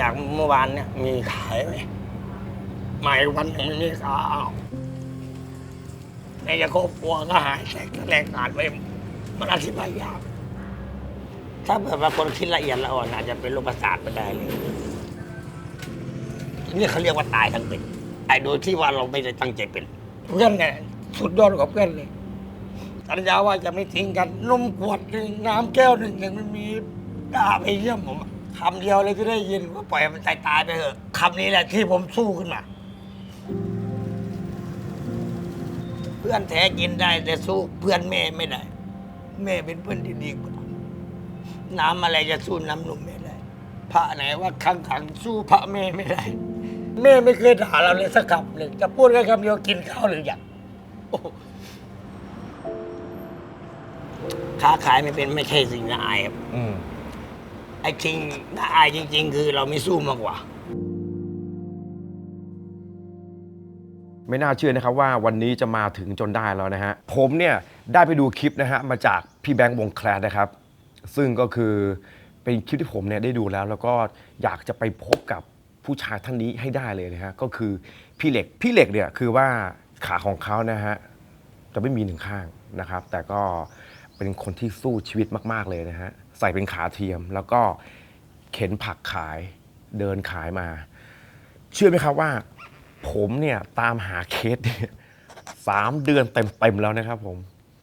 จากเมื่อวานเนี่ยมีขายไหมไม่วันหนึ่งไม่มีขายในจะครอบครัวก็หายแตกแรงขาดไปมันอธิบายยากถ้าแบบว่าคนคิดละเอียดละอ่อนอาจจะเป็นโรคประสาทไปได้เลยนี่เขาเรียกว่าตายทั้งเป็นตายโดยที่ว่าเราไม่ได้ตั้งใจเป็น เพื่อนเนี่ยสุดยอดกว่าเพื่อนเลยสัญญาว่าจะไม่ทิ้งกันนมขวดหนึ่งน้ำแก้วหนึ่งยังไม่มีด่าไปเยี่ยมผม คำเดียวเลยที่ได้ยินว่าปล่อยมันตายตายๆไปเถอะคำนี้แหละที่ผมสู้ขึ้นมา เพื่อนแท้กินได้ แต่สู้เพื่อนแม่ไม่ได้ แม่เป็นเพื่อนที่ดีกว่าน้ำอะไรจะสู้น้ำนมแม่ได้พระไหนว่าขังขังๆสู้พระแม่ไม่ได้ แม่ไม่เคยด่าเราเลยสักคำหนึ่งจะพูดแค่คำเดียวกินข้าวหรือยังโอ้โหค้าขายไม่เป็นไม่ใช่สิ่งน่าอายครับ อืม ไอ้จริงน่าอายจริง ๆ คือเราไม่สู้มากกว่า ไม่น่าเชื่อนะครับว่าวันนี้จะมาถึงจนได้แล้วนะฮะ ผมเนี่ยได้ไปดูคลิปนะฮะมาจากพี่แบงค์วงแคลร์นะครับ ซึ่งก็คือเป็นคลิปที่ผมเนี่ยได้ดูแล้ว แล้วก็อยากจะไปพบกับผู้ชายท่านนี้ให้ได้เลยนะฮะก็คือพี่เหล็กพี่เหล็กเนี่ยคือว่าขาของเขานะฮะจะไม่มีหนึ่งข้างนะครับ แต่ก็เป็นคนที่สู้ชีวิตมาก ๆเลยนะฮะ ใส่เป็นขาเทียม แล้วก็เข็นผักขายเดินขายมา เชื่อไหมครับว่า ผมเนี่ยตามหาเคสเนี่ยสามเดือนเต็มๆแล้วนะครับผม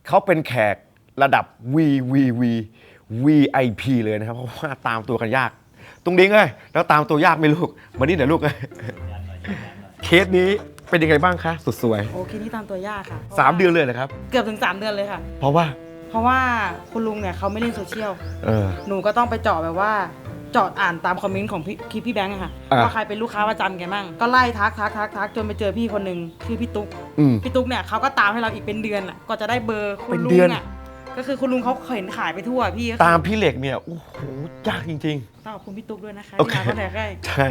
เขาเป็นแขกระดับ VVV VIP เลยนะครับ เพราะว่าตามตัวกันยาก ตรงนี้ไงแล้วตามตัวยากไหม่ลูกมานี่เดี๋ยวลูกเคสนี้เป็นยังไงบ้างคะสุดสวยโอเคที่ตามตัวยากค่ะสามเดือนเลยนะครับ เกือบถึง 3 เดือนเลยค่ะ เพราะว่า เพราะว่าคุณลุงเนี่ยเขาไม่เล่นโซเชียล เออ หนูก็ต้องไปเจาะแบบว่าเจาะอ่านตามคอมเมนต์ของพี่คลิปพี่แบงค์อะค่ะอ่าว่าใครเป็นลูกค้าประจำแกมั่งก็ไล่ทักทักทักทักจนไปเจอพี่คนหนึ่งชื่อพี่ตุ๊กอืม พี่ตุ๊กเนี่ยเขาก็ตามให้เราอีกเป็นเดือนอะก็จะได้เบอร์คุเป็ณนลุเดืองน อะก็คือคุณลุงเขาเห็นขายไปทั่วพี่ก็คือตามพี่เหล็กเนี่ยโอ้โหยากจริงๆต้องขอบคุณพี่ตุ๊กด้วยนะคะโอที่เค มาคอนแทคให้ใช่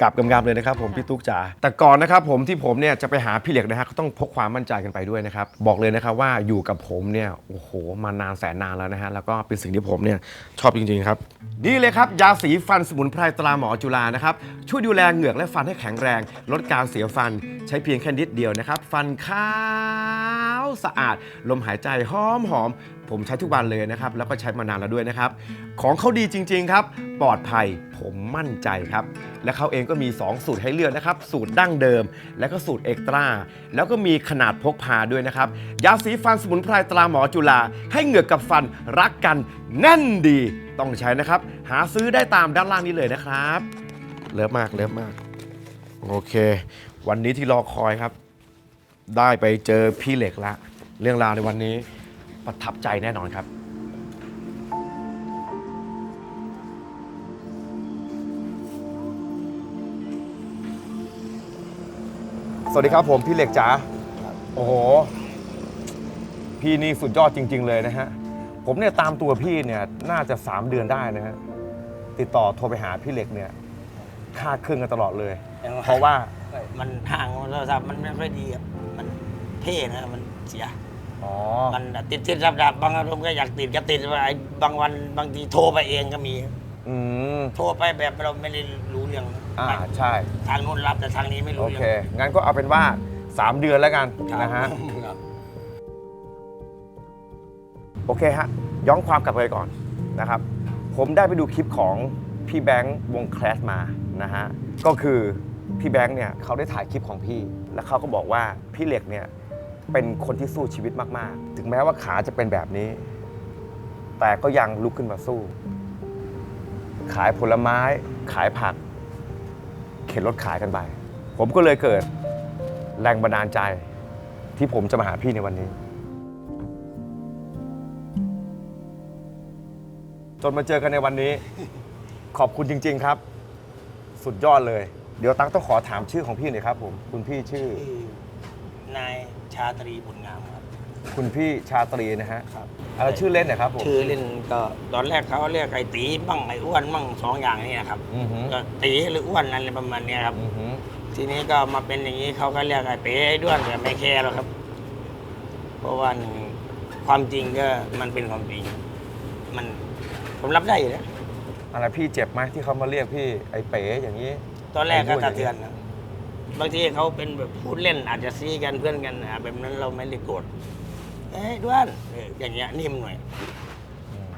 กลับกำกำเลยนะครับผมพี่ตุ๊กจ๋าแต่ก่อนนะครับผมที่ผมเนี่ยจะไปหาพี่เหล็กนะฮะก็ต้องพกความมั่นใจกันไปด้วยนะครับบอกเลยนะครับว่าอยู่กับผมเนี่ยโอ้โหมานานแสนนานแล้วนะฮะแล้วก็เป็นสิ่งที่ผมเนี่ยชอบจริงๆครับนี่เลยครับยาสีฟันสมุนไพรตราหมอจุฬานะครับช่วยดูแลเหงือกและฟันให้แข็งแรง ลดการเสียฟันใช้เพียงแค่นิดเดียวนะครับ ฟันขาวสะอาด ลมหายใจหอมหอม ผมใช้ทุกวันเลยนะครับ แล้วก็ใช้มานานแล้วด้วยนะครับ ของเขาดีจริง ๆ ครับ ปลอดภัยผมมั่นใจครับ และเขาเองก็มี 2 สูตรให้เลือกนะครับ สูตรดั้งเดิม และก็สูตรเอ็กตร้าแล้วก็มีขนาดพกพาด้วยนะครับ ยาสีฟันสมุนไพรตราหมอจุฬาให้เหงือกกับฟันรักกันแน่นดีต้องใช้นะครับ หาซื้อได้ตามด้านล่างนี้เลยนะครับ เลิฟมากเลิฟมาก โอเค วันนี้ที่รอคอยครับ ได้ไปเจอพี่เหล็กละ เรื่องราวในวันนี้ ประทับใจแน่นอนครับ สวัสดีครับผมพี่เหล็กจ๋าโอ้โห พี่นี่สุดยอดจริง ๆ เลยนะฮะ ผมเนี่ยตามตัวพี่เนี่ยน่าจะ 3 เดือนได้นะฮะ ติดต่อโทรไปหาพี่เหล็กเนี่ยค่าดเครื่องกันตลอดเลยเพราะว่า มันห่างโทรศัพท์มันไม่ค่อยดีอะมันเท่นะมันเสีย อ๋อ มันติดติดดับดับบางอารมณ์ก็อยากติดก็ติดว่าไอ้บางวันบางทีโทรไปเองก็มี อืม โทรไปแบบเราไม่ได้รู้เรื่องอ่า ใช่ ทางนู้นรับแต่ทางนี้ไม่โอรู้เคเรื่องงั้นก็เอาเป็นว่า 3 เดือนแล้วกันครับนะฮะ ครับ โอเคฮะ ย้อนความกลับไปก่อนนะครับ ผมได้ไปดูคลิปของพี่แบงค์วงแคลสมานะฮะ ก็คือพี่แบงค์เนี่ยเขาได้ถ่ายคลิปของพี่ แล้วเขาก็บอกว่าพี่เหล็กเนี่ย เป็นคนที่สู้ชีวิตมาก ๆ ถึงแม้ว่าขาจะเป็นแบบนี้ แต่ก็ยังลุกขึ้นมาสู้ ขายผลไม้ ขายผัก เข็นรถขายกันไป ผมก็เลยเกิดแรงบันดาลใจ ที่ผมจะมาหาพี่ในวันนี้ จนมาเจอกันในวันนี้ ขอบคุณจริง ๆ ครับ สุดยอดเลย เดี๋ยวตั๊กต้องขอถามชื่อของพี่หน่อยครับผม คุณพี่ชื่อชื่อนาย ชาตรีบุญงามครับ คุณพี่ชาตรีนะฮะครับ อะไรชื่อเล่นนะครับผม ชื่อเล่นก็ตอนแรกเขาเรียกไอ้ตีบ้างไอ้อ้วนบ้างสองอย่างนี่นะครับอือหือก็ตีหรืออ้วนอะไรประมาณเนี้ยครับ อือหือทีนี้ก็มาเป็นอย่างนี้เขาก็เรียกไอ้เป๋ไอ้ด้วนแต่ไม่แคร์หรอกครับ เพราะว่าหนึ่งความจริงก็มันเป็นความจริง มันผมรับได้อยู่แล้วอะไรพี่เจ็บไหมที่เขามาเรียกพี่ไอ้เป๋อย่างนี้ตอนแรกก็กระเทือนนะ บางทีเขาเป็นแบบพูดเล่นอาจจะซีกันเพื่อนกันนะแบบนั้นเราไม่ได้โกรธเอ้ยด้วนเอออย่างเงี้ยนิ่มหน่อยอืม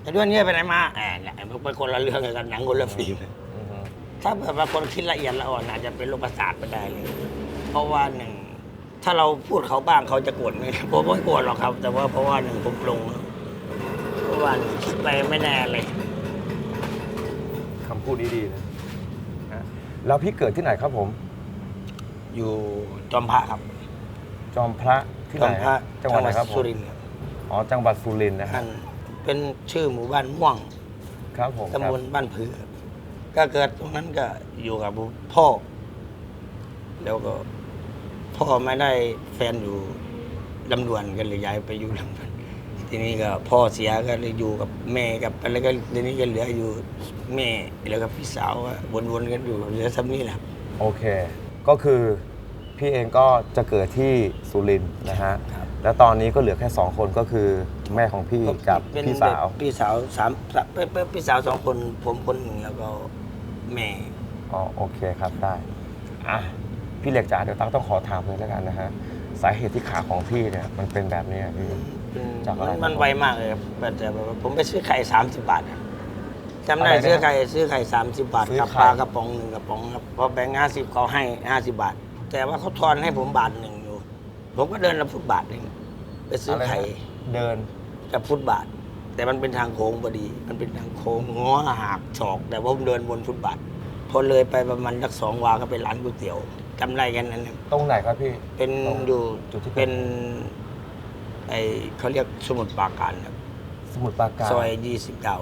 ไอ้ด้วนเนี่ยไปไหนมาแอบเนี่ยเป็นคนละเรื่องกันหนังคนละฟิล์มอือฮึถ้าแบบว่าคนคิดละเอียดละอ่อนอาจจะเป็นโรคประสาทไปได้เลย เพราะว่าหนึ่งถ้าเราพูดเขาบ้างเขาจะโกรธไหมผมไม่โกรธหรอกครับ แต่ว่าเพราะว่าหนึ่งผมปลงเพราะว่าหนึ่งคิดไปไม่แน่เลย คำพูดดีๆนะฮะแล้วพี่เกิดที่ไหนครับผม อยู่จอมพระครับจอมพระที่จไหอนมพระฮะจังหวัดไหนครับผมสุรินทร์ครับอ๋อจังหวัดสุรินทร์นะท่าฮะนเป็นชื่อหมู่บ้านม่วงครับผมตำบลบ้านผือครับก็เกิดตรงนั้นก็อยู่กับพ่อ แล้วก็ พ่อไม่ได้แฟนอยู่ลำดวนกันเลยย้ายไปอยู่ลำดวนทีนี้ก็พ่อเสียก็เลยอยู่กับแม่กับอะไรก็ทีนี้ก็เหลืออยู่แม่แล้วก็พี่สาวก็วนๆกันอยู่เหลือซ้ำนี้แหละครับ โอเค ก็คือพี่เองก็จะเกิดที่สุรินทร์นะฮะ ครับแล้วตอนนี้ก็เหลือแค่สองคนก็คือแม่ของพี่กับเป็นพี่สาว พี่สาวสามสามเอ้ยเอ้ยพี่สาวสองคนผมคนหนึ่งแล้วก็แม่ อ๋อโอเคครับได้อะพี่เหล็กจ๋าเดี๋ยวตั้งต้องขอถามเลยแล้วกันนะฮะ สาเหตุที่ขาของพี่เนี่ยมันเป็นแบบนี้อะพี่เป็นจากอะไรมันมันไวมากเลยครับแต่แบบว่าผมไปซื้อไข่สามสิบบาทอะ จำได้อะไรนะ ซื้อไข่ซื้อไข่สามสิบบาทซื้อกับไข่ ปลากระป๋องหนึ่งกระป๋องครับพอแบงค์ห้าสิบเขาให้ห้าสิบบาท แต่ว่าเขาทอนให้ผมบาทหนึ่งอยู่ ผมก็เดินละฟุตบาทเองไปซื้ออะไรนะไข่เดิน กับฟุตบาท แต่มันเป็นทางโค้งพอดี มันเป็นทางโค้งง้อหักศอก แต่ว่าผมเดินบนฟุตบาทพอเลยไปประมาณสักสองวาก็เป็นร้านก๋วยเตี๋ยวจำได้แค่นั้นครับตรงไหนครับพี่ เป็นตรงอยู่จุดที่เป็นไอเขาเรียกสมุทรปราการครับสมุทรปราการซอยยี่สิบเก้า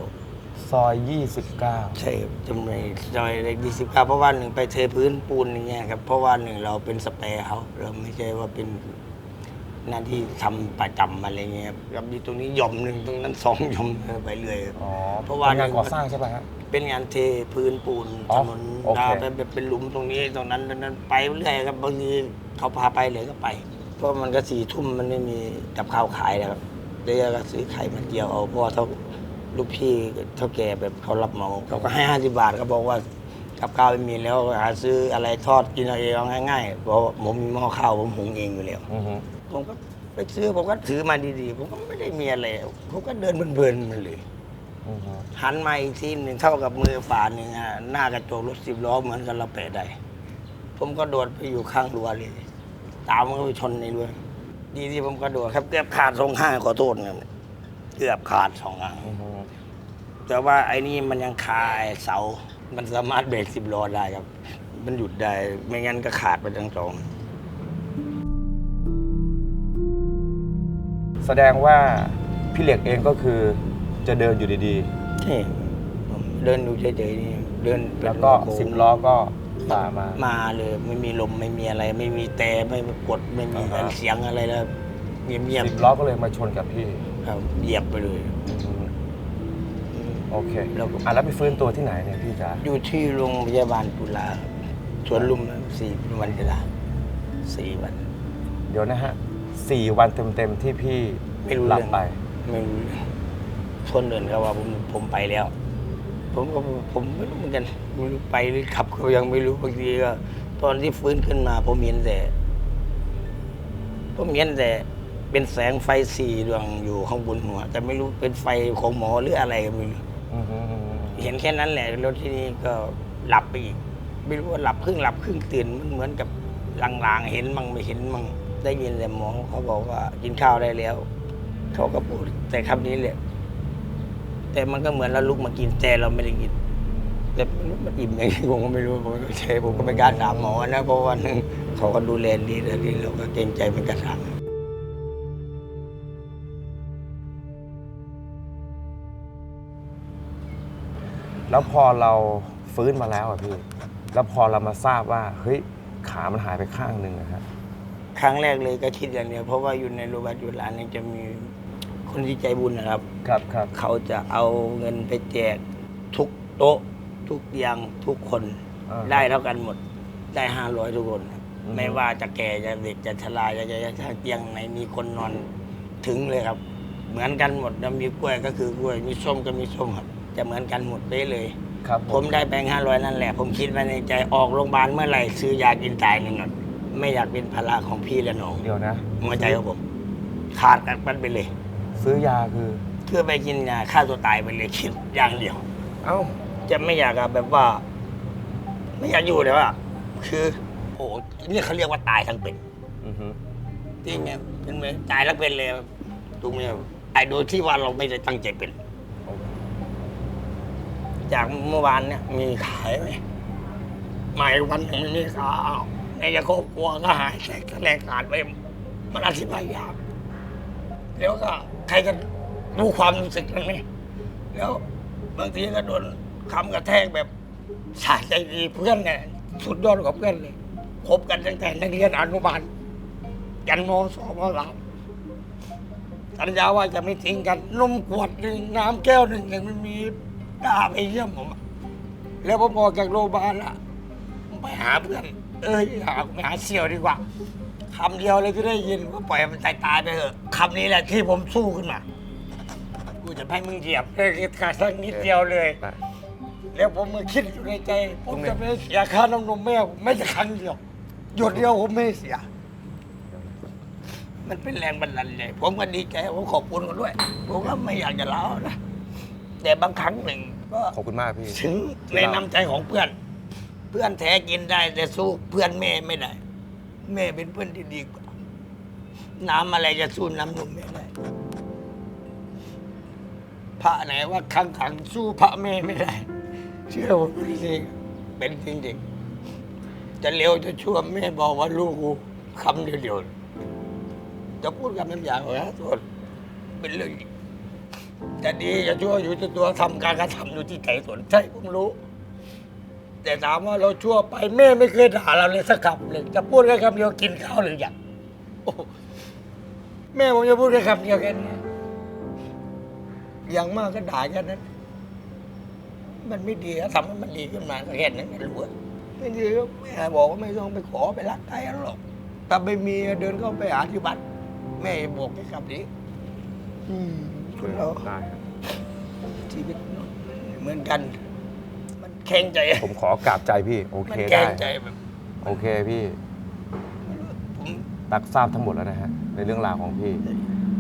ซอย 29 ใช่ครับจำในซอยเลขยี่สิบเก้าเพราะว่าหนึ่งไปเทพื้นปูนอย่างเงี้ยครับเพราะว่าหนึ่งเราเป็นสเปรย์เขาเราไม่ใช่ว่าเป็นหน้าที่ทำประจำอะไรเงี้ยครับแล้วมีตรงนี้หย่อมหนึ่งตรงนั้นสองหย่อมไปเรื่อยครับ อ๋อเพราะว่าเป็นงานก่อสร้างใช่ป่ะฮะ เป็นงานเทพื้นปูนอ๋ถอนนโอเค ดาวไปแบบเป็นหลุมตรงนี้ตรงนั้นตรงนั้นไปเรื่อยครับบางทีเขาพาไปเลยก็ไป เพราะมันก็สี่ทุ่มมันไม่มีกับข้าวขายนะครับเดี๋ยวก็ซื้อไข่มาเจียวเอาเพราะว่าเท่า ลูกพี่เท่าแก่แบบเขารับเหมาเขาก็ให้ห้าสิบาทเขาบอกว่ากับข้าวไม่มีแล้วหาซื้ออะไรทอดกินเอาเองเอาง่ายๆเพราะว่าผมมีหม้อข้าวผมหุงเองอยู่แล้ว อือฮึผมก็ไปซื้อผมก็ถือมาดีๆ ผมก็ไม่ได้มีอะไรผมก็เดินเพลินๆมันเลย อือฮึหันมาอีกทีหนึ่งเท่ากับมือฝาหนึ่งอะหน้ากระจกรถสิบล้อเหมือนกันเราแปะได้ ผมก็โดดไปอยู่ข้างรั้วเลย ตามมันก็ไปชนในรั้วดีที่ผมก็โดดครับเกือบขาดสองข้างขอโทษครับ เกือบขาดสองข้างอือฮึแต่ว่าไอ้นี่มันยังคาไอ้เสา มันสามารถเบรกสิบล้อได้ครับ มันหยุดได้ ไม่งั้นก็ขาดไปทั้งสอง แสดงว่าพี่เหล็กเองก็คือจะเดินอยู่ดีใช่ผมเดินอยู่เฉยๆนี่เดินๆ เป็นแล้วก็โค้งสิบล้อก็ฝ่ามา มาเลยไม่มีลมไม่มีอะไร ไม่มีแต่ไม่มีกดไม่มีอ่าฮะ เสียงอะไรแล้วเงียบสิบล้อก็เลยมาชนกับพี่ๆ ครับเหยียบไปเลยอืมโอเคแล้วก็ อะแล้วไปฟื้นตัวที่ไหนเนี่ยพี่จ๋าอยู่ที่โรงพยาบาลจุฬาครับสวนลุมสี่วันเวลาสี่วัน เดี๋ยวนะฮะสี่วันเต็มๆที่พี่ไม่รู้หลับเรื่อง ไป ไม่รู้เรื่องคนเดินเขาว่าผมผมไปแล้ว ผมก็ผมไม่รู้เหมือนกันไม่รู้ไปหรือขับก็ยังไม่รู้บางทีก็ตอนที่ฟื้นขึ้นมา ผมเห็นแต่ผมเห็นแต่ เป็นแสงไฟสี่ดวงอยู่ข้างบนหัว แต่ไม่รู้เป็นไฟของหมอหรืออะไรก็ไม่รู้อือฮึอือฮึเห็นแค่นั้นแหละแล้วทีนี้ก็หลับไปอีก ไม่รู้ว่าหลับครึ่งหลับครึ่งตื่นมันเหมือนกับลางๆเห็นมั่งไม่เห็นมั่งได้ยินแต่หมอเขาบอกว่ากินข้าวได้แล้ว เขาก็พูดแต่คำนี้แหละ แต่มันก็เหมือนเราลุกมากินแต่เราไม่ได้กิน แต่ไม่รู้มันอิ่มยังไงผมก็ไม่รู้ผมก็ใช่ผมก็ไม่กล้าถามหมอนะเพราะว่าหนึ่งเขาก็ดูแลดีแล้วที่เราก็เกรงใจไม่กล้าถาม แล้วพอเราฟื้นมาแล้วอะพี่ แล้วพอเรามาทราบว่าเฮ้ยขามันหายไปข้างหนึ่งนะฮะครั้งแรกเลยก็คิดอย่างเดียวเพราะว่าอยู่ในโรงพยาบาลจุฬาเนี่ยจะมีคนที่ใจบุญนะครับ ครับครับเขาจะเอาเงินไปแจกทุกโต๊ะ ทุกเตียงทุกคน อ่า ได้เท่ากันหมด ได้ห้าร้อยทุกคนครับอือฮึไม่ว่าจะแก่จะเด็กจะชราจะจะจะเตียงไหนมีคนนอนถึงเลยครับ เหมือนกันหมดแล้วมีกล้วยก็คือกล้วยมีส้มก็มีส้มครับ จะเหมือนกันหมดไปเลย ครับผมได้แบงค์ห้าร้อยนั่นแหละ ผมคิดไว้ในใจออกโรงพยาบาลเมื่อไหร่ซื้อยากินตายหนึ่งก่อนไม่อยากเป็นภาระของพี่และน้องเดี๋ยวนะ หัวใจของผม ขาดกันมันไปเลย ซื้อยาคือ เพื่อไปกินยาฆ่าตัวตายไปเลยคิดอย่างเดียว เอ้า จะไม่อยากอะแบบว่า ไม่อยากอยู่เลยว่าคือ โอ้โหนี่เขาเรียกว่าตายทั้งเป็น อือฮึจริงไงเป็นไหมตายแล้วเป็นเลยถูกไหมตายโดยที่ว่าเราไม่ได้ตั้งใจเป็น จากเมื่อวานเนี่ย มีขายไหมมาอีกวันหนึ่งไม่มีขายอ้าวในครอบครัวก็หายแตกแถลงขาดไปมันอธิบายยากแล้วก็ใครจะรู้ความรู้สึกนั้นไหมแล้วบางทีก็โดนคำกระแทกแบบสาใจดีเพื่อนเนี่ยสุดยอดของเพื่อนเลยคบกันตั้งแต่นักเรียนอนุบาลยันมสองมสามสัญญาว่าจะไม่ทิ้งกันนมขวดหนึ่งน้ำแก้วหนึ่งยังไม่มี กล้าไปเยี่ยมผมอะแล้วผมออกจากโรงพยาบาลละผมไปหาเพื่อน เอ้ยหาไปหาเสี่ยวดีกว่าคำเดียวเลยที่ได้ยินว่าปล่อยมันตายตายๆไปเถอะคำนี้แหละที่ผมสู้ขึ้นมา กูจะให้มึงเหยียบเลยขาดสักนิดเดียวเลยได้แล้วผมมาคิดอยู่ในใจผตรมงไหนจะไม่เสียค่าน้ำนมแม่ผมไม่แต่ครั้งเดียว หยดเดียวผมไม่เสีย มันเป็นแรงบันดาลใจผมก็ดีใจผมขอบคุณกันด้วย ผมก็ไม่อยากจะเล่านะ แต่บางครั้งหนึ่ง ก็ขอบคุณมากพี่ ถึงในน้ำใจของเพื่อน เพื่อนแท้กินได้ แต่สู้เพื่อนแม่ไม่ได้ แม่เป็นเพื่อนที่ดีกว่า น้ำอะไรจะสู้น้ำนมแม่ได้ พระไหนว่าขังขังๆสู้พระแม่ไม่ได้ เชื่อผมจริงๆเป็นจริงๆจะเร็วจะชั่วแม่บอกว่าลูกกูคำเดียวๆจะพูดกับน้ำยาของนะส่วนเป็นเรื่องจริง จะดีจะชั่วอยู่ที่ตัวทำการกระทำอยู่ที่ใจส่วนใช่ผมรู้ แต่ถามว่าเราชั่วไปแม่ไม่เคยด่าเราเลยสักคำเลยจะพูดแค่คำเดียวกินข้าวหรือยังโอ้แม่ผมจะพูดแค่คำเดียวแค่นี้อย่างมากก็ด่าแค่นั้น มันไม่ดีทำให้มันดีขึ้นมาก็แค่นั้นก็รู้อะไม่ดีก็แม่บอกว่าไม่ต้องไปขอไปรักใครหรอกถ้าไม่มีเดินเข้าไปหาที่บัตรแม่บอกแค่คำนี้ อืม คนเราได้ครับชีวิตเหมือนกัน มันแข็งใจ ผมขอกราบใจพี่ โอมัเคนแข็ได้ งใจแบบโอเคพี่ผมตักทราบทั้งหมดแล้วนะฮะ ในเรื่องราวของพี่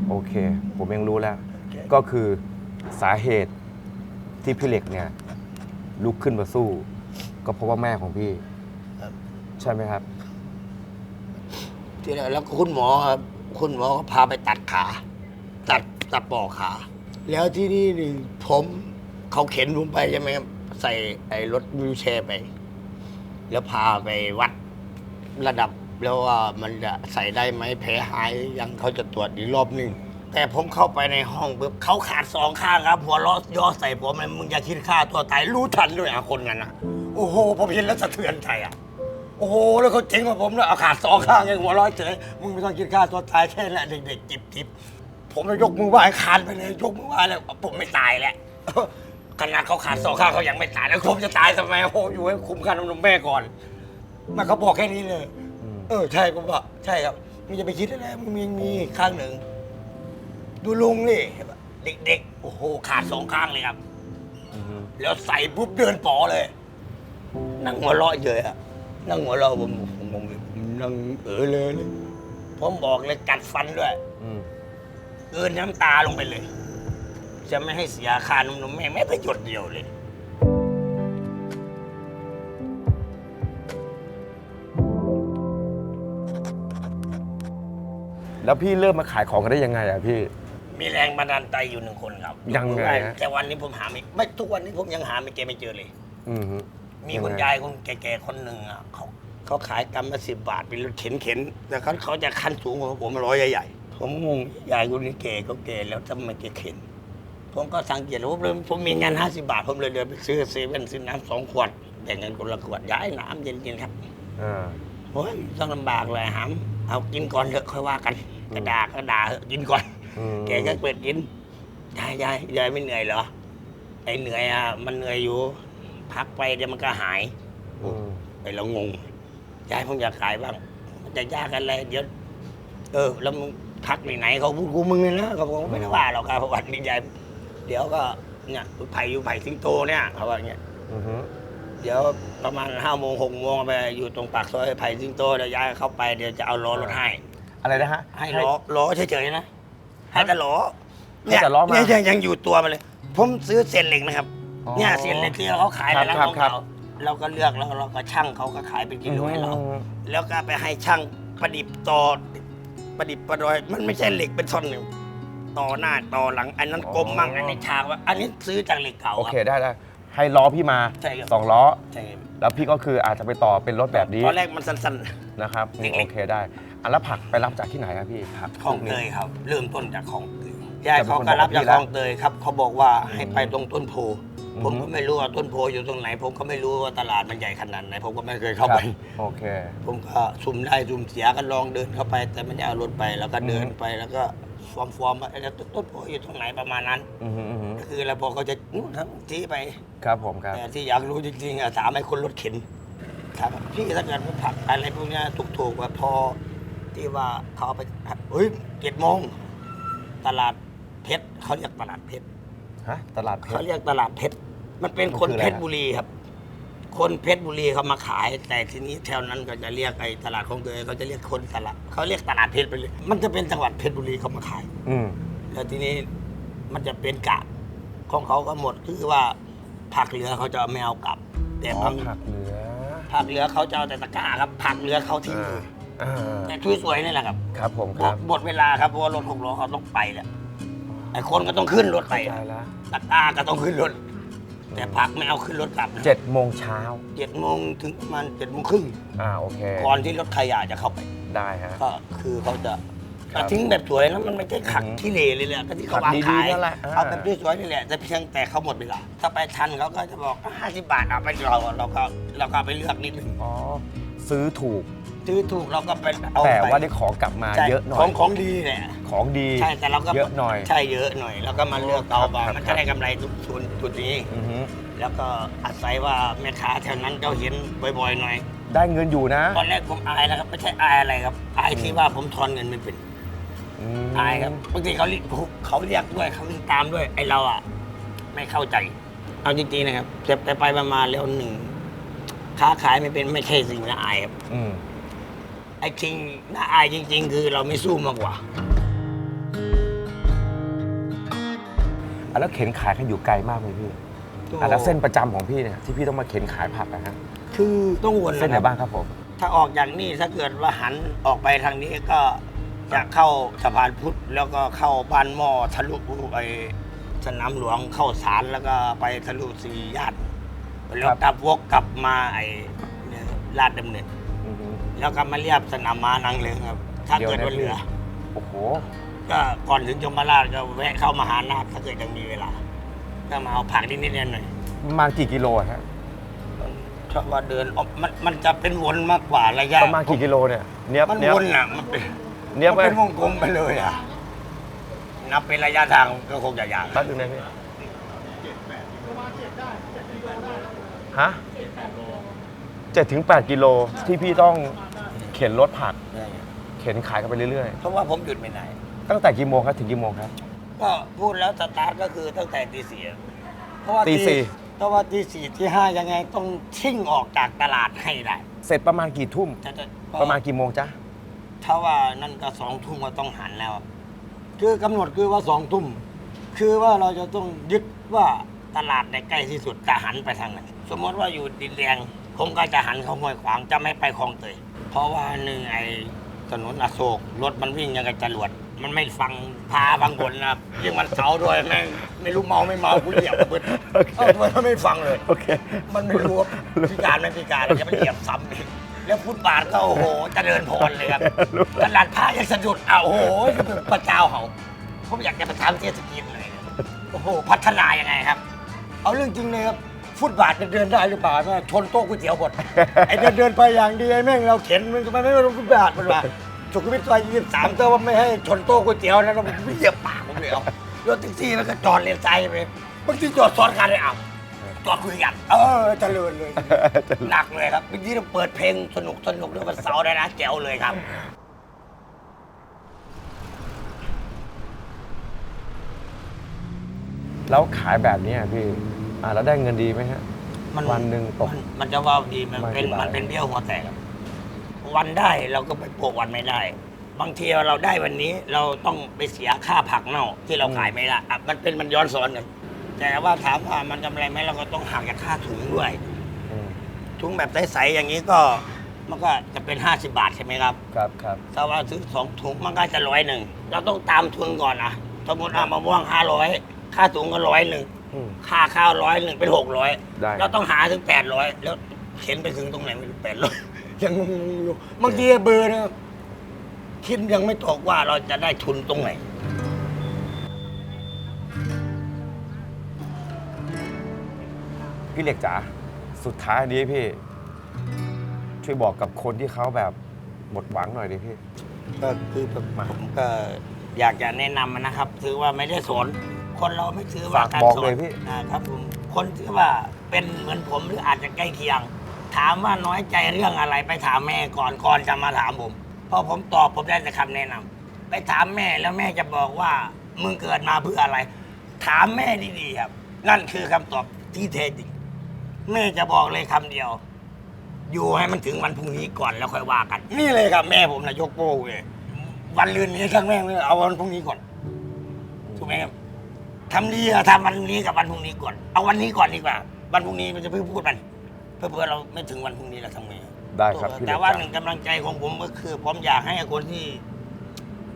โอเค ผมเองรู้แล้วแข็งก็คือสาเหตุที่พี่เหล็กเนี่ย ลุกขึ้นมาสู้ ก็เพราะว่าแม่ของพี่ครับใช่ไหมครับ ที่แล้วแล้วก็คุณหมอครับคุณหมอก็พาไปตัดขา ตัดปอกขา แล้วที่นี่นี่ผมเขาเข็นผมไปใช่ไหมครับใส่ไอ้รถวิวแชร์ไป แล้วพาไปวัดระดับแล้วว่ามันจะใส่ได้ไหมแผลหายยังเขาจะตรวจอีกรอบหนึ่งแต่ผมเข้าไปในห้องปุ๊บเขาขาดสองข้างครับ หัวเราะย่อใส่ผมเลยมึงอย่าคิดฆ่าตัวตายรู้ทันด้วยอะคนนั้นนะโอ้โหผมเห็นแล้วสะเทือนใจอะโอ้โห แล้วเขาเจ๋งกว่าผมเลยเอาขาดสองข้างยังหัวเร้อยเฉยมึงไม่ต้องคิดฆ่าตัวตายแค่นั้นแหละเด็กๆจิบจิบ ผมเลยยกมือไหว้คานไปเลยยกมือไหว้แล้วผมไม่ตายแหละขนาดเขาขาดสองข้างเขายังไม่ตายแล้วผมจะตายทำไมโอ้โหอยู่ให้คุมค่านมนมแม่ก่อนมันเขาบอกแค่นี้เลยอืมเออใช่ผมบอกใช่ครับมึงจะไปคิดอะไรมึงมีมีข้างหนึ่ง ดูลุงนี่เด็กๆโอ้โหขาดสองข้างเลยครับอือฮึแล้วใส่ปุ๊บเดินป๋อเลย นั่งหัวเราะเฉยอะนั่งหัวเราะผมผมผมผมนั่งเออเลยเลยผมบอกเลยกัดฟันด้วยอืมเกินน้ำตาลงไปเลย จะไม่ให้เสียค่านมนมแม่แม้แต่หยดเดียวเลย แล้วพี่เริ่มมาขายของกันได้ยังไงอะพี่ มีแรงบันดาลใจอยู่หนึ่งคนครับยังไงฮะ แต่วันนี้ผมหาไม่ไม่ทุกวันนี้ผมยังหาไม่เจอไม่เจอเลย อือฮึมีคุณยายคนแก่ๆคนหนึ่งอะเขาเขาขายกำมาสิบบาทเป็นรถเข็นเข็นๆแต่เขาเขาจะขั้นสูงกว่าผมร้อยใหญ่ๆ ผมงงยายคนนี้แก่ก็แก่แล้วทำไมแกเข็น ผมก็สังเกตว่าผมเลยผมมีเงินห้าสิบาท ผมเลยเดินไปซื้อเซเว่นซื้อน้ำสองขวดแบ่งกันคนละขวดย้ายน้ำเย็นๆครับอ่าโอ้ยไม่ต้องลำบากเลยหามเอากินก่อนเถอะค่อยว่ากันกระดาก็ด่าเถอะกินก่อน อืมแกก็เปิดกินยายยายยายไม่เหนื่อยเหรอไอ้เหนื่อยอะมันเหนื่อยอยู่ พักไปเดี๋ยวมันก็หาย อืมไอ้เรางงยายผมอยากขายบ้างมันจะยากกันเลยเดี๋ยวเออแล้วมึง พักไหนๆเขาพูดกูมึงเลยนะเขาบอกว่าไม่ได้ว่าหรอกครับวันนี้ยายเดี๋ยวก็เนี่ยอยู่ไผ่อยู่ไผ่สิงโตเนี่ยเขาว่าอย่างเงี้ยอือฮึเดี๋ยวประมาณห้าโมงหกโมงไปอยู่ตรงปากซอยไผ่สิงโตเดี๋ยวย้ายเข้าไปเดี๋ยวจะเอาล้อรถให้ อะไรนะฮะ ให้ล้อล้อเฉยๆนะให้แต่ล้อให้แต่ล้อมา เนี่ยยังยังอยู่ตัวมาเลย ผมซื้อเศษเหล็กนะครับ อ๋อ เนี่ยเศษเหล็กที่เขาขายไปแล้วครับของครับเขาเราก็เลือกแล้วเราก็ช่างเขาก็ขายเป็นกิโลให้เรา อืม แล้วก็ไปให้ช่างประดิษฐ์ต่อ ประดิษฐ์ประดอย มันไม่ใช่เหล็กเป็นท่อนหนึ่งต่อหน้าต่อหลัง อันนั้นกลมมั่งอันนี้ฉากว่าอันนี้ซื้อจากเหล็กเก่าโอคเครับ ได้ได้ให้ล้อพี่มาใช่ครับ สองล้อ ใช่ครับแล้วพี่ก็คืออาจจะไปต่อเป็นรถแบบนี้ตอนแรกมันสั้น นะครับอืมเล็กๆ โอเคได้อันแล้วผักไปรับจากที่ไหนครับพี่ผักๆคลองพวกนี้เตยครับ เริ่มต้นจากคลองเตยยายแต่เขาเป็นคนก็รับบอกพี่จากแล้ควลองเตยครับ เขาบอกว่าให้ไปตรงต้นโพอือฮึ ผมก็ไม่รู้ว่าต้นโพอยู่ตรงไหน ผมก็ไม่รู้ว่าตลาดมันใหญ่ขนาดไหน ผมก็ไม่เคยเข้าไปครับโอเค ผมก็ซุ่มได้ซุ่มเสียก็ลองเดินเข้าไป แต่ไม่ได้เอารถไปแล้วก็เดินอือฮึไปแล้วก็ฟอร์มฟอร์มว่าเอ๊ะต้นโพอยู่ตรงไหนประมาณนั้นอือฮึอือฮึก็คือเราพอเขาจะนู่นครับที่ไป ครับผมครับ แต่ที่อยากรู้จริงๆอะถามไอ้คนรถเข็นถามว่าพี่ถ้าเกิดว่าผักอะไรพวกเนี้ยถูกๆว่าพอที่ว่าเขาเอาไปเฮ้ยเจ็ดโมงตลาดเพชรเขาเรียกตลาดเพชรฮะ ตลาดเพเขาชรเรียกตลาดเพชร มันเป็นคนมันคืออะไรเพชรบุรีครับ คนเพชรบุรีเขามาขาย แต่ทีนี้แถวนั้นก็จะเรียกไอ้ตลาดของเตยเขาจะเรียกคนตลาดเขาเรียกตลาดเพชรไปเลย มันจะเป็นจังหวัดเพชรบุรีเขามาขาย อืมแล้วทีนี้มันจะเป็นกะของเขาก็หมดคือว่าผักเหลือเขาจะไม่เอากลับ แต่อ๋อบางผักเหลือผักเหลือเขาจะเอาแต่ตะกร้าครับ ผักเหลือเขาทิ้งเลยอ่าแต่สวยๆนี่แหละครับครับผมหคมรัดบหมดเวลาครับเพราะว่ารถหกล้อเขาต้องไปแล้วไอ้คนก็ต้องขึ้นรถไปเข้าใจแล้ว ตะกร้าก็ต้องขึ้นรถ แต่ผักไม่เอาขึ้นรถกลับนะเจ็ดโมงเช้าเจ็ดโมงถึงประมาณเจ็ดโมงครึ่งอ่าโอเค ก่อนที่รถขยะจะเข้าไป ได้ฮะ ก็คือเขาจะครับทิ้งแบบสวยแล้วมันไม่ใช่ขัดอือฮึที่เหร่เลยแหละก็ที่เขาวางขัดดีๆขายนั่นแหละอ่า เอาแบบสวยๆนี่แหละแต่เพียงแต่เขาหมดเวลาถ้าไปทันเขาก็จะบอกห้าสิบบาทเอาไปเราเราก็เราก็เอาไปเลือกนิดหนึ่ง อ๋อ ซื้อถูก ซื้อถูกเราก็ไปเอาแต่ไปว่าได้ของกลับมาใช่เยอะหน่อขอยงของดีแหละของดีใช่แต่เราก็เยอะหน่อย ใช่เยอะหน่อยแล้วก็มาเลือกเอาไปครับ มันครัจะบได้กำไรทุกทุนทุนนี้ อือฮึแล้วก็อาศัยว่าแม่ค้าแถวนั้นเขาเห็นบ่อยๆหน่อย ได้เงินอยู่นะตอนแรกผมอายนะครับไม่ใช่อายอะไรครับอายที่ว่าผมทอนเงินไม่เป็นมอายครับบางทีเขาเรียกเขาเรียกด้วยเขาเรียกตามด้วยไอเราอะไม่เข้าใจ เอาจริงๆนะครับแต่ไปไปๆมาๆแล้วหนึ่งค้าขายไม่เป็นไม่ใช่สิ่งน่าอายครับ อืม ไอ้สิ่งน่าอายจริง ๆ คือเราไม่สู้มากกว่า อะแล้วเข็นขายกันอยู่ไกลมากเลยพี่อะแล้วเส้นประจำของพี่เนี่ยที่พี่ต้องมาเข็นขายผักนะฮะคือต้องวนเส้นไหนนะครับบ้างครับผมถ้าออกอย่างนี้ถ้าเกิดว่าหันออกไปทางนี้ก็จะเข้าสะพานพุทธแล้วก็เข้าบ้านหม้อทะลุไปสนามหลวงเข้าศาลแล้วก็ไปทะลุสี่ย่านแล้วกลับวกกลับมาไอ้เนี่ยลาดดำเนินอือฮึ แล้วก็มาเรียบสนามม้านางเลิงครับ ถ้าเกิดเดี๋ยวนะว่าเหลือ โอ้โห ก็ก่อนถึงจมราชก็แวะเข้ามาหานาคถ้าเกิดยังมีเวลา ก็มาเอาผักนิดๆหน่อยประมาณกี่กิโลฮะๆชอบว่าเดินออกมันมันจะเป็นวนมากกว่าระยะประมาณกี่กิโลเนี่ยเนี้ยบมันเนี้ยบวนอะมันเป็นเนี้ยบมันไปเป็นวงกลมไปเลยอะนับเป็นระยะทางก็คงจะยากแป๊บนึงนะพี่ฮะ เจ็ดถึงแปดกิโลที่พี่ต้องเข็นรถผัก เข็นขายกันไปเรื่อยเพราะว่าผมหยุดไม่ไหนๆตั้งแต่กี่โมงครับถึงกี่โมงครับ ก็พูดแล้วสตาร์ทก็คือตั้งแต่ตีสี่อะเพราะว่าตีสี่ เพราะว่าตีสี่ที่ห้ายังไงต้องชิ่งออกจากตลาดให้ได้เสร็จประมาณกี่ทุ่มจะจะประมาณกี่โมงจ๊ะถ้าว่านั่นก็สองทุ่มก็ต้องหันแล้วอะคือกำหนดคือว่าสองทุ่มคือว่าเราจะต้องยึดว่าตลาดในใกล้ที่สุดจะหันไปทางไหนสมมติว่าอยู่ดินแดง ผมก็จะหันเข้าห้วยขวางจะไม่ไปคลองเตย เพราะว่าหนึ่งไอ้ถนนอโศกรถมันวิ่งยังกับจรวด มันไม่ฟังพาบางบนนะครับยิ่งมันเสาร์ด้วยแม่งไม่รู้เมาไม่เมากูเหยียบเบิดโอเค เออมันไม่ฟังเลย โอเค มันไม่รู้ว่าพิการไม่พิการจะไปเหยียบซ้ำอีกแล้วฟุตบาทก็โอ้โหเจะเดินพรเลยครับตลาดผ้ายังสะดุดอะโอ้โหพระเจ้าเขาผมอยากจะไปทำเทศกิจเลย โอ้โห พัฒนายังไงครับ เอาเรื่องจริงเลยครับ ฟุตบาทจะเดินได้หรือเปล่าแม่งชนโต๊ะก๋วยเตี๋ยวหมด ไอ้เดินเดินไปอย่างดีไอ้แม่งเราเข็นมันมันไม่ลงฟุตบาทมันว่าสุขุมวิทซอยยี่สิบสามเตัวว่าไม่ให้ชนโต๊ะก๋วยเตี๋ยวนะเราไม่เหยียบปากผมเลยเอารถแท็กซี่มันก็จอดเลนซ้ายไปบางทีจอดซ้อนกันเลยอะจอดคุยกันเออเจริญเลยหนักเลยครับเมื่อกี้เราเปิดเพลงสนุกสนุกด้วยวันเสาร์ได้นะแจ๋วเลยครับพแล้วขายแบบเนี้ยพี่ อ่าแล้วได้เงินดีไหมฮะ มันวันหนึ่งตกมันมันจะว่าดีมันไม่เป็นกี่บาท มันเป็นเบี้ยวหัวแตกครับวันได้เราก็ไปโปะวันไม่ได้ บางทีเราได้วันนี้เราต้องไปเสียค่าผักเน่าที่เราขายไม่ได้อะมันเป็นมันย้อนสอนกันแต่ว่าถามว่ามันกำไรไหมเราก็ต้องหักจากค่าถุงด้วย อืมถุงแบบใสๆอย่างนี้ก็มันก็จะเป็น 50 บาทใช่ไหมครับ ครับครับถ้าว่าซื้อสองถุงมันก็จะร้อยหนึ่งเราต้องตามทุนก่อนนะสมมติเอามะม่วงห้าร้อยค่าถุงก็ร้อยหนึ่ง อืม ค่าข้าวร้อยหนึ่งเป็นหกร้อยได้ เราต้องหาถึงแปดร้อยแล้วเข็นไปถึงตรงไหนไม่รู้แปดร้อยยังงงๆอยู่บางทีเบอร์นะคิดยังไม่ตกว่าเราจะได้ทุนตรงไหน พี่เหล็กจ๋าสุดท้ายนี้พี่ ช่วยบอกกับคนที่เขาแบบหมดหวังหน่อยดิพี่ ก็คือแบบผมก็อยากจะแนะนำนะครับถือว่าไม่ได้สอน คนเราไม่ถือว่าฝากการบอกสอเลนยพี่ นะครับผมคนที่ว่าเป็นเหมือนผมหรืออาจจะใกล้เคียง ถามว่าน้อยใจเรื่องอะไรไปถามแม่ก่อนก่อนจะมาถามผมเพราะผมตอบผมได้แต่คำแนะนำไปถามแม่แล้วแม่จะบอกว่ามึงเกิดมาเพื่ออะไร ถามแม่ดีๆครับ นั่นคือคำตอบที่แท้จริงแม่จะบอกเลยคำเดียว อยู่ให้มันถึงวันพรุ่งนี้ก่อนแล้วค่อยว่ากัน นี่เลยครับแม่ผมนะยกโป้เลยวันลืนนี้ช่างแม่งเลยเอาวันพรุ่งนี้ก่อนถูกไหมครับ ทำดีอะทำวันนี้กับวันพรุ่งนี้ก่อน เอาวันนี้ก่อนดีกว่า วันพรุ่งนี้มันจะเพิ่งพูดมัน เพื่อเพื่อเราไม่ถึงวันพรุ่งนี้เราทำไงได้ครับพี่เหล็แต่กว่าจ๋าหนึ่งกำลังใจของผมก็คือ ผมอยากให้คนที่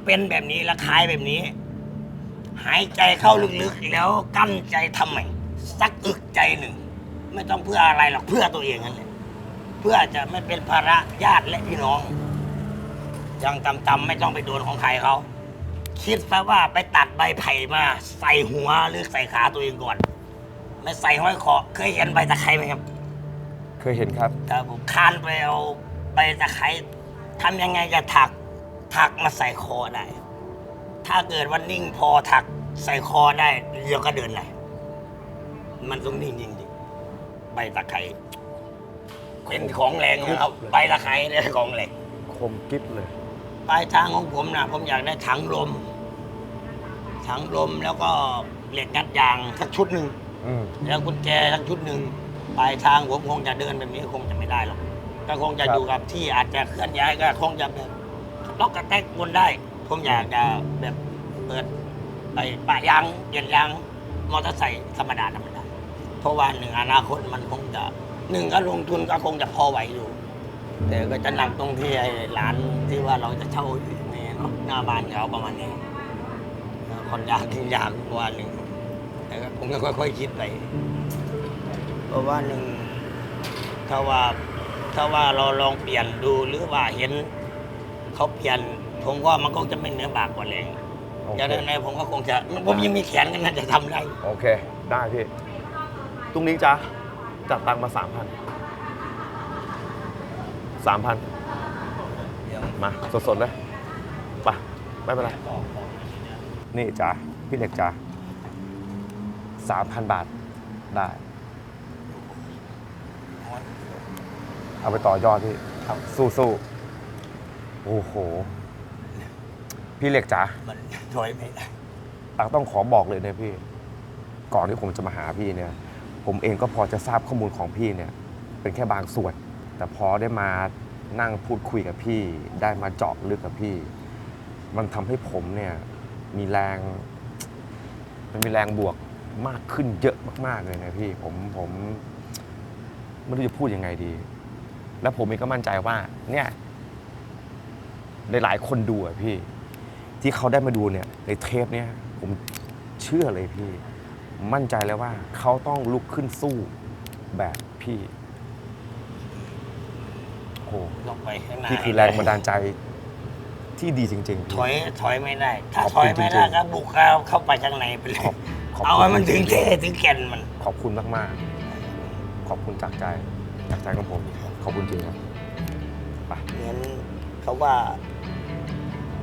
เป็นแบบนี้และคล้ายแบบนี้ หายใจเข้าลึกๆแล้วกั้นใจทำใหม่สักอึกใจหนึ่ง ไม่ต้องเพื่ออะไรหรอกเพื่อตัวเองนั่นแหละเพื่อจะไม่เป็นภาระญาติและพี่น้องอย่างต่ำๆไม่ต้องไปโดนของใครเขา คิดซะว่าไปตัดใบไผ่มาใส่หัวหรือใส่ขาตัวเองก่อน ไม่ใส่ห้อยคอเคยเห็นใบตะไคร้ไหมครับเคยเห็นครับถ้าผมคานไปเอาใบตะไคร้ทำยังไงจะถักถักมาใส่คอได้ ถ้าเกิดว่านิ่งพอถักใส่คอได้เดี๋ยวก็เดินได้มันต้องนิ่งจริงๆใบตะไคร้เป็นของแรงนะครับใบตะไคร้เนี่ยของแรงคมกิ๊บเลย ปลายทางของผมนะผมอยากได้ถังลม ถังลมแล้วก็เหล็กงัดยางสักชุดหนึ่งอืม แล้วกุญแจสักชุดหนึ่งปลายทางผมคงจะเดินแบบนี้คงจะไม่ได้หรอกก็คงจะครับ อยู่กับที่อาจจะเคลื่อนย้ายก็คงจะแบบล็อกกระแทกบนได้ ผมอยากจะแบบเปิดไปปะยางเปลี่ยนยางมอเตอร์ไซค์ธรรมดาธรรมดาเพราะว่าหนึ่งอนาคตมันคงจะหนึ่งก็ลงทุนก็คงจะพอไหวอยู่ แต่ก็จะหนักตรงที่ไอ้ร้านที่ว่าเราจะเช่าอยู่ในเนาะหน้าบ้านเขาประมาณนี้ คนยากทิ้งยามวันหนึ่งแต่ก็คงจะค่อยๆคิดไปเพราะว่าหนึ่งถ้าว่าถ้าว่าเราลองเปลี่ยนดูหรือว่าเห็นเขาเปลี่ยน ผมว่ามันคงจะไม่เหนือบากกว่าแรงโออย่างเคนั้นผมก็คงจะผมยังมีแขนกันน่าจะทำได้โอเค ได้พี่ ตรงนี้จ้ะจัดตังค์มาสามพันสามพันมา สดๆเลยไปไม่เป็นไร นี่จ้ะพี่เหล็กจ้ะสามพันบาทได้ เอาไปต่อยอดพี่ครับสู้ๆโอ้โห พี่เหล็กจ๋ามันถอยไม่ได้ตักต้องขอบอกเลยนะพี่ ก่อนที่ผมจะมาหาพี่เนี่ย ผมเองก็พอจะทราบข้อมูลของพี่เนี่ย เป็นแค่บางส่วน แต่พอได้มานั่งพูดคุยกับพี่ ได้มาเจาะลึกกับพี่ มันทำให้ผมเนี่ย มีแรง มันมีแรงบวกมากขึ้นเยอะมากๆเลยนะพี่ผมผมไม่รู้จะพูดยังไงดี แล้วผมเองก็มั่นใจว่า เนี่ยหลายๆคนดูอะพี่ ที่เขาได้มาดูเนี่ย ในเทปเนี่ย ผมเชื่อเลยพี่ มั่นใจเลยว่า เขาต้องลุกขึ้นสู้แบบพี่โหลงไปข้างหน้าพี่คือแรงบันดาลใจ ที่ดีจริงๆถอยถอยไม่ได้ ถ้าขอบถอยคุณไม่ได้จริงๆ ก็บุกเข้าเข้าไปข้างในไปเลขยอบขอบเอาคุให้ณมันถึงเท่ถึงแก่นมัน ขอบคุณมากๆ ขอบคุณจากใจจากใจของผม ขอบคุณจริงครับไปเหมือนเขาว่า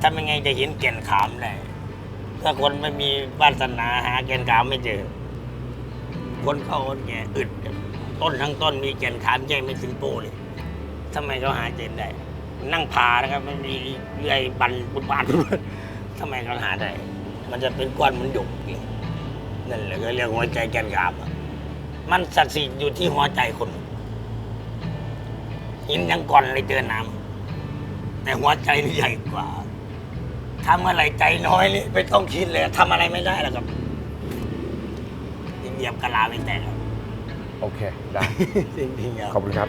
ทำยังไงจะเห็นแก่นขามได้ถ้าคนไม่มีวาสนาหาแก่นขามไม่เจอ คนเขาคนแก่อึด ต้นทั้งต้นมีแก่นขามแย่ไม่ถึงโป้เลยทำไมเขาหาเจนได้ นั่งพานะครับ มันมีเลื่อยบันบุญบานทำไมเขาหาได้ มันจะเป็นก้อนเหมันหยกเลยนั่นแหละก็เรียกหัวใจแกนกราบอะมันศักดิ์สิทธิ์อยู่ที่หัวใจคนหินยังก่อนเลยเจอน้ำแต่หัวใจนี่ใหญ่กว่าทำอะไรใจน้อยนี่ไม่ต้องคิดเลยทำอะไรไม่ได้แล้วครับเหยียบกะลาไปแตกโอเค ได้จริงๆครับขอบคุณครับ